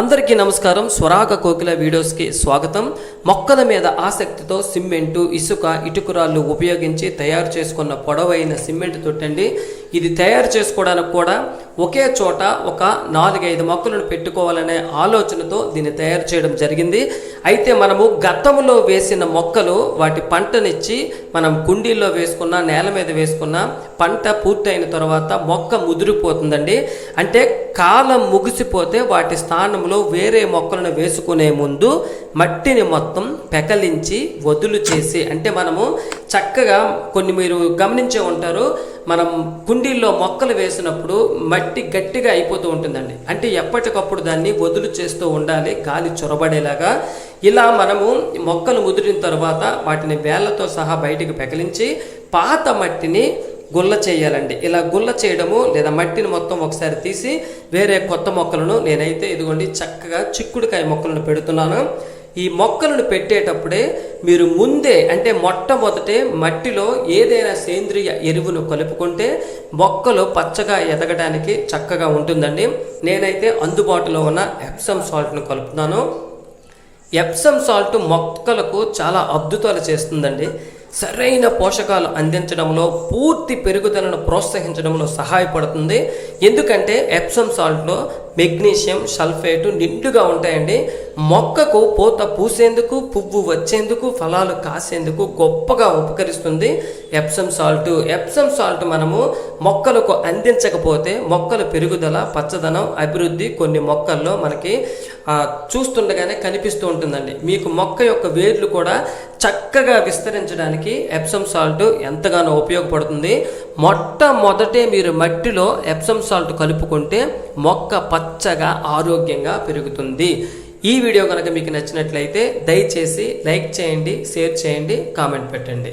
అందరికీ నమస్కారం. స్వరాగ కోకిల వీడియోస్కి స్వాగతం. మొక్కల మీద ఆసక్తితో సిమెంటు ఇసుక ఇటుకురాళ్ళు ఉపయోగించి తయారు చేసుకున్న పొడవైన సిమెంట్ తొట్టండి. ఇది తయారు చేసుకోవడానికి కూడా ఒకే చోట ఒక నాలుగైదు మొక్కలను పెట్టుకోవాలనే ఆలోచనతో దీన్ని తయారు చేయడం జరిగింది. అయితే మనము గతంలో వేసిన మొక్కలు వాటి పంటనిచ్చి మనం కుండీల్లో వేసుకున్న నేల మీద వేసుకున్న పంట పూర్తయిన తర్వాత మొక్క ముదిరిపోతుందండి. అంటే కాలం ముగిసిపోతే వాటి స్థానంలో వేరే మొక్కలను వేసుకునే ముందు మట్టిని మొత్తం పెకలించి వదులు చేసి అంటే మనము చక్కగా కొన్ని మీరు గమనించే ఉంటారు మనం కుండీల్లో మొక్కలు వేసినప్పుడు మట్టి గట్టిగా అయిపోతూ ఉంటుందండి. అంటే ఎప్పటికప్పుడు దాన్ని వదులు చేస్తూ ఉండాలి గాలి చొరబడేలాగా. ఇలా మనము మొక్కలు ముదిరిన తర్వాత వాటిని వేళ్ళతో సహా బయటికి పెకలించి పాత మట్టిని గుల్ల చేయాలండి. ఇలా గుల్ల చేయడము లేదా మట్టిని మొత్తం ఒకసారి తీసి వేరే కొత్త మొక్కలను నేనైతే ఇదిగోండి చక్కగా చిక్కుడుకాయ మొక్కలను పెడుతున్నాను. ఈ మొక్కలను పెట్టేటప్పుడే మీరు ముందే అంటే మొట్టమొదటే మట్టిలో ఏదైనా సేంద్రియ ఎరువును కలుపుకుంటే మొక్కలు పచ్చగా ఎదగడానికి చక్కగా ఉంటుందండి. నేనైతే అందుబాటులో ఉన్న ఎప్సమ్ సాల్ట్ను కలుపుతున్నాను. ఎప్సమ్ సాల్ట్ మొక్కలకు చాలా అద్భుతాలు చేస్తుందండి. సరైన పోషకాలు అందించడంలో పూర్తి పెరుగుదలను ప్రోత్సహించడంలో సహాయపడుతుంది. ఎందుకంటే ఎప్సమ్ సాల్ట్లో మెగ్నీషియం సల్ఫేటు నిండుగా ఉంటాయండి. మొక్కకు పూత పూసేందుకు పువ్వు వచ్చేందుకు ఫలాలు కాసేందుకు గొప్పగా ఉపకరిస్తుంది ఎప్సమ్ సాల్ట్. ఎప్సమ్ సాల్ట్ మనము మొక్కలకు అందించకపోతే మొక్కల పెరుగుదల పచ్చదనం అభివృద్ధి కొన్ని మొక్కల్లో మనకి చూస్తుండగానే కనిపిస్తూ ఉంటుందండి. మీకు మొక్క యొక్క వేర్లు కూడా చక్కగా విస్తరించడానికి ఎప్సమ్ సాల్ట్ ఎంతగానో ఉపయోగపడుతుంది. మొట్టమొదటే మీరు మట్టిలో ఎప్సమ్ సాల్ట్ కలుపుకుంటే మొక్క పచ్చగా ఆరోగ్యంగా పెరుగుతుంది. ఈ వీడియో కనుక మీకు నచ్చినట్లయితే దయచేసి లైక్ చేయండి షేర్ చేయండి కామెంట్ పెట్టండి.